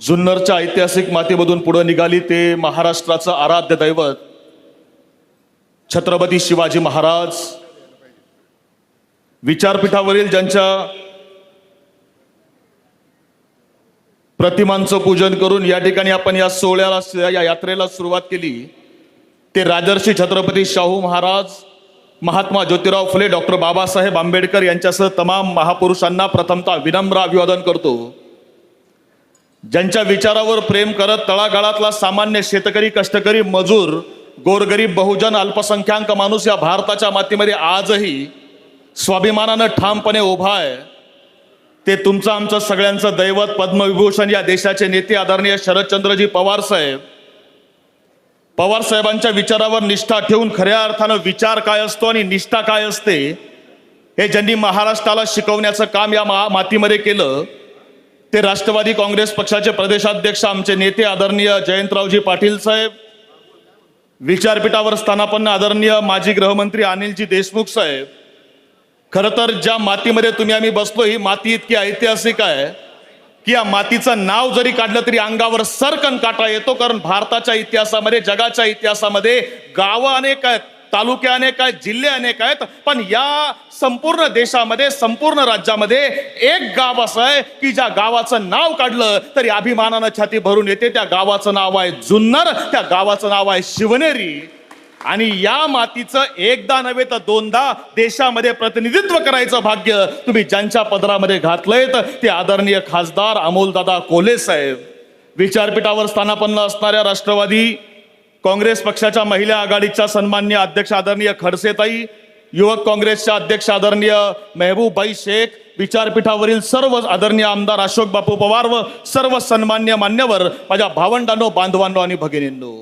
जुन्नरच्या ऐतिहासिक मातेमधून पुढे निघाली ते महाराष्ट्राचं आराध्य दैवत छत्रपती शिवाजी महाराज. विचारपीठावरील ज्यांच्या प्रतिमांचं पूजन करून या ठिकाणी आपण या सोहळ्याला या यात्रेला सुरुवात केली ते राजर्षी छत्रपती शाहू महाराज महात्मा ज्योतिराव फुले डॉक्टर बाबासाहेब आंबेडकर यांच्यासह तमाम महापुरुषांना प्रथमतः विनम्र अभिवादन करतो. ज्यांच्या विचारावर प्रेम करत तळागाळातला सामान्य शेतकरी कष्टकरी मजूर गोरगरीब बहुजन अल्पसंख्याक माणूस या भारताच्या मातीमध्ये आजही स्वाभिमानानं ठामपणे उभा आहे. ते तुमचं आमचं सगळ्यांचं दैवत पद्मविभूषण या देशाचे नेते आदरणीय शरदचंद्रजी पवार साहेब. पवार साहेबांच्या विचारावर निष्ठा ठेवून खऱ्या अर्थानं विचार काय असतो आणि निष्ठा काय असते हे ज्यांनी महाराष्ट्राला शिकवण्याचं काम या मा मातीमध्ये केलं ते राष्ट्रवादी काँग्रेस पक्षाचे प्रदेशाध्यक्ष आमचे नेते आदरणीय जयंतरावजी पाटील साहेब विचारपीठावर स्थानापन्न आदरणीय माजी गृहमंत्री अनिलजी देशमुख साहेब खरं तर ज्या मातीमध्ये तुम्ही आम्ही बसलो ही माती इतकी ऐतिहासिक आहे की या मातीचं नाव जरी काढलं तरी अंगावर सरकन काटा येतो कारण भारताच्या इतिहासामध्ये जगाच्या इतिहासामध्ये गावं अनेक आहेत. तालुके अनेक आहेत जिल्हे अनेक आहेत पण या संपूर्ण देशामध्ये संपूर्ण राज्यामध्ये एक गाव असं आहे की ज्या गावाचं नाव काढलं तरी अभिमानानं छाती भरून येते. त्या गावाचं नाव आहे जुन्नर त्या गावाचं नाव आहे शिवनेरी. आणि या मातीचं एकदा नव्हे तर दोनदा देशामध्ये प्रतिनिधित्व करायचं भाग्य तुम्ही ज्यांच्या पदरामध्ये घातलंय ते आदरणीय खासदार अमोलदादा कोले साहेब. विचारपीठावर स्थानापन्न असणाऱ्या राष्ट्रवादी काँग्रेस पक्षाच्या महिला आघाडीच्या सन्मान्य अध्यक्ष आदरणीय खडसेताई युवक काँग्रेसच्या अध्यक्ष आदरणीय मेहबूबाई शेख विचारपीठावरील सर्व आदरणीय आमदार अशोक बापू पवार व सर्व सन्मान्य मान्यवर माझ्या भावंडांनो बांधवांनो आणि भगिनींनो.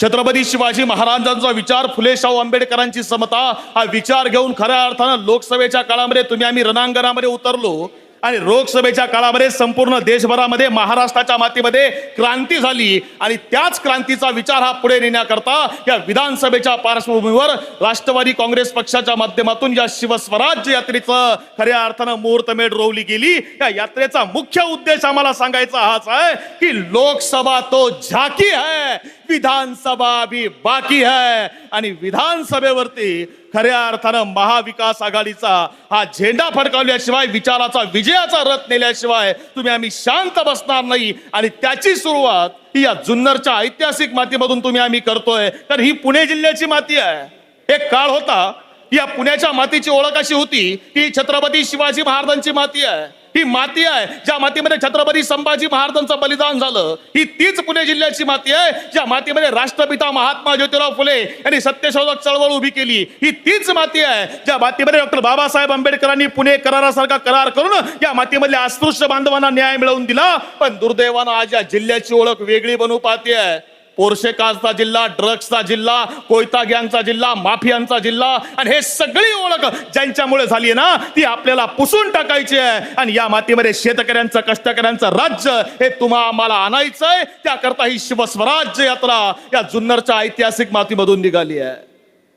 छत्रपती शिवाजी महाराजांचा विचार फुले शाहू आंबेडकरांची समता हा विचार घेऊन खऱ्या अर्थानं लोकसभेच्या काळामध्ये तुम्ही आम्ही रणांगणामध्ये उतरलो. आणि लोकसभेच्या काळामध्ये संपूर्ण देशभरामध्ये महाराष्ट्राच्या मातीमध्ये क्रांती झाली. आणि त्याच क्रांतीचा विचार हा पुढे नेण्याकरता या विधानसभेच्या पार्श्वभूमीवर राष्ट्रवादी काँग्रेस पक्षाच्या माध्यमातून या शिवस्वराज्य यात्रेचं खऱ्या अर्थानं मुहूर्तमेढ रोवली गेली. या यात्रेचा मुख्य उद्देश आम्हाला सांगायचा हाच आहे की लोकसभा तो झाकी है विधानसभा भी बाकी है. आणि विधानसभेवरती खऱ्या अर्थानं महाविकास आघाडीचा हा झेंडा फडकावल्याशिवाय विचाराचा विजयाचा रथ नेल्याशिवाय तुम्ही आम्ही शांत बसणार नाही. आणि त्याची सुरुवात ही या जुन्नरच्या ऐतिहासिक मातीमधून तुम्ही आम्ही करतोय. तर ही पुणे जिल्ह्याची माती आहे. एक काळ होता या पुण्याच्या मातीची ओळख अशी होती की छत्रपती शिवाजी महाराजांची माती आहे. ही माती आहे ज्या मातीमध्ये छत्रपती संभाजी महाराजांचं बलिदान झालं ही तीच पुणे जिल्ह्याची माती आहे ज्या मातीमध्ये राष्ट्रपिता महात्मा ज्योतिराव फुले यांनी सत्यशोधक चळवळ उभी केली ही तीच माती आहे ज्या मातीमध्ये डॉक्टर बाबासाहेब आंबेडकरांनी पुणे करारासारखा करार करून या मातीमधल्या अस्पृश्य बांधवांना न्याय मिळवून दिला. पण दुर्दैवानं आज या जिल्ह्याची ओळख वेगळी बनू पाहते आहे पोर्शेकाजचा जिल्हा ड्रग्सचा जिल्हा कोयता गँगचा जिल्हा माफियांचा जिल्हा आणि हे सगळी ओळख ज्यांच्यामुळे झाली आहे ना ती आपल्याला पुसून टाकायची आहे. आणि या मातीमध्ये शेतकऱ्यांचं कष्टकऱ्यांचं राज्य हे तुम्हा आम्हाला आणायचंय. त्याकरता ही शिवस्वराज्य यात्रा या जुन्नरच्या ऐतिहासिक मातीमधून निघाली आहे.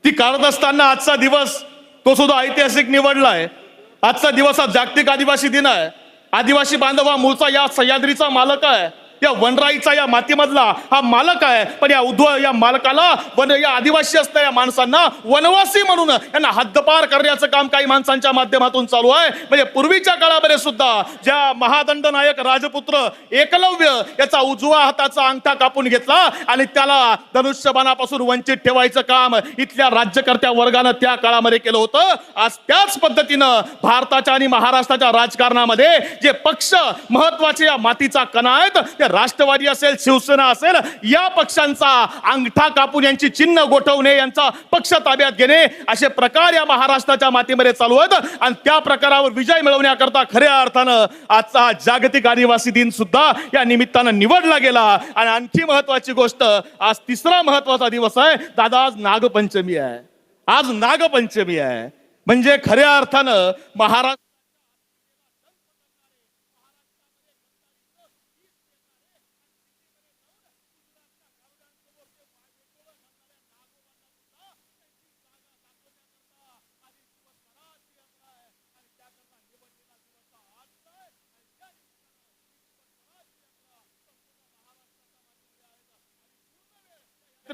ती काढत असताना आजचा दिवस तो सुद्धा ऐतिहासिक निवडलाय. आजचा दिवस हा जागतिक आदिवासी दिन आहे. आदिवासी बांधव हा मूळचा या सह्याद्रीचा मालक आहे. या वनराईचा या मातीमधला हा मालक आहे. पण या उद्व या मालकाला वन या आदिवासी असणाऱ्या माणसांना वनवासी म्हणून यांना हद्दपार करण्याचं काम काही माणसांच्या माध्यमातून चालू आहे. म्हणजे पूर्वीच्या काळामध्ये सुद्धा ज्या महादंड नायक राजपुत्र एकलव्य याचा उजवा हाताचा अंगठा कापून घेतला आणि त्याला धनुष्यबाणापासून वंचित ठेवायचं काम इथल्या राज्यकर्त्या वर्गानं त्या काळामध्ये केलं होतं. आज त्याच पद्धतीनं भारताच्या आणि महाराष्ट्राच्या राजकारणामध्ये जे पक्ष महत्त्वाचे या मातीचा कणा आहेत राष्ट्रवादी असेल शिवसेना असेल या पक्षांचा अंगठा कापून यांची चिन्ह गोठवणे यांचा पक्ष ताब्यात घेणे असे प्रकार या महाराष्ट्राच्या मातीमध्ये चालू आहेत. आणि त्या प्रकारावर विजय मिळवण्याकरता खऱ्या अर्थानं आजचा हा जागतिक आदिवासी दिन सुद्धा या निमित्तानं निवडला गेला. आणि आणखी महत्वाची गोष्ट आज तिसरा महत्त्वाचा दिवस आहे. दादा आज नागपंचमी आहे. आज नागपंचमी आहे. म्हणजे खऱ्या अर्थानं महाराष्ट्र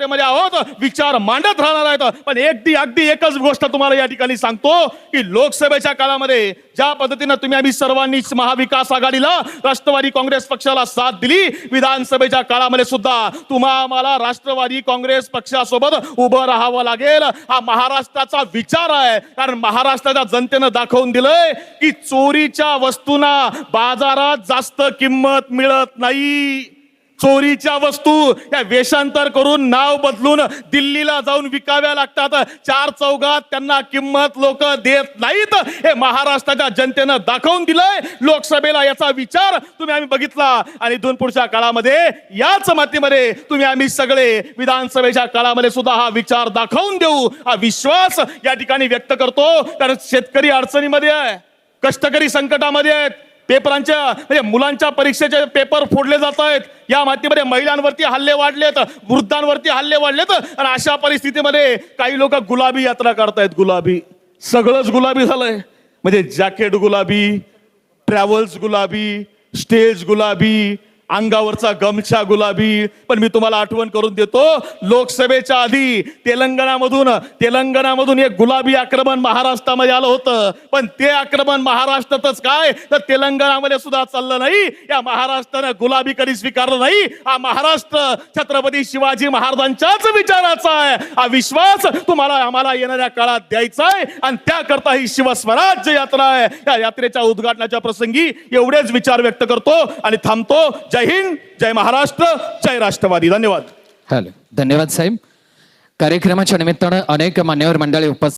मध्ये आहोत. विचार मांडत राहणार आहेत. पण अगदी अगदी एकच गोष्ट तुम्हाला या ठिकाणी सांगतो की लोकसभेच्या काळामध्ये ज्या पद्धतीनं तुम्ही आम्ही सर्वांनीच महाविकास आघाडीला राष्ट्रवादी काँग्रेस पक्षाला साथ दिली विधानसभेच्या काळामध्ये सुद्धा तुम्हा आम्हाला राष्ट्रवादी काँग्रेस पक्षासोबत उभं राहावं लागेल. हा महाराष्ट्राचा विचार आहे. कारण महाराष्ट्राच्या जनतेनं दाखवून दिलंय की चोरीच्या वस्तूंना बाजारात जास्त किंमत मिळत नाही. चोरीच्या वस्तू या वेषांतर करून नाव बदलून दिल्लीला जाऊन विकाव्या लागतात. चार चौघात त्यांना किंमत लोक देत नाहीत. हे महाराष्ट्राच्या जनतेनं दाखवून दिलंय. लोकसभेला याचा विचार तुम्ही आम्ही बघितला. आणि इथून पुढच्या काळामध्ये याच मातीमध्ये तुम्ही आम्ही सगळे विधानसभेच्या काळामध्ये सुद्धा हा विचार दाखवून देऊ. हा विश्वास या ठिकाणी व्यक्त करतो. कारण शेतकरी अडचणीमध्ये आहे. कष्टकरी संकटामध्ये आहेत. पेपरांच्या म्हणजे मुलांच्या परीक्षेचे पेपर फोडले जात आहेत. या मातीमध्ये महिलांवरती हल्ले वाढलेत वृद्धांवरती हल्ले वाढलेत आणि अशा परिस्थितीमध्ये काही लोक गुलाबी यात्रा करतायत गुलाबी. सगळंच गुलाबी झालंय. म्हणजे जॅकेट गुलाबी ट्रॅव्हल्स गुलाबी स्टेज गुलाबी अंगावरचा गमछा गुलाबी. पण मी तुम्हाला आठवण करून देतो लोकसभेच्या आधी तेलंगणामधून तेलंगणामधून एक गुलाबी आक्रमण महाराष्ट्रामध्ये आलं होतं. पण ते आक्रमण महाराष्ट्रातच काय? तर तेलंगणामध्ये सुद्धा चाललं नाही. या महाराष्ट्रानं गुलाबी कधी स्वीकारलं नाही? हा महाराष्ट्र छत्रपती शिवाजी महाराजांच्याच विचाराचा आहे. हा विश्वास तुम्हाला आम्हाला येणाऱ्या काळात द्यायचा आहे. आणि त्याकरता ही शिवस्वराज्य यात्रा आहे. या यात्रेच्या उद्घाटनाच्या प्रसंगी एवढेच विचार व्यक्त करतो आणि थांबतो. जय हिंद जय महाराष्ट्र जय राष्ट्रवादी. धन्यवाद. हॅलो धन्यवाद साहेब. कार्यक्रमाच्या निमित्तानं अनेक मान्यवर मंडळी उपस्थित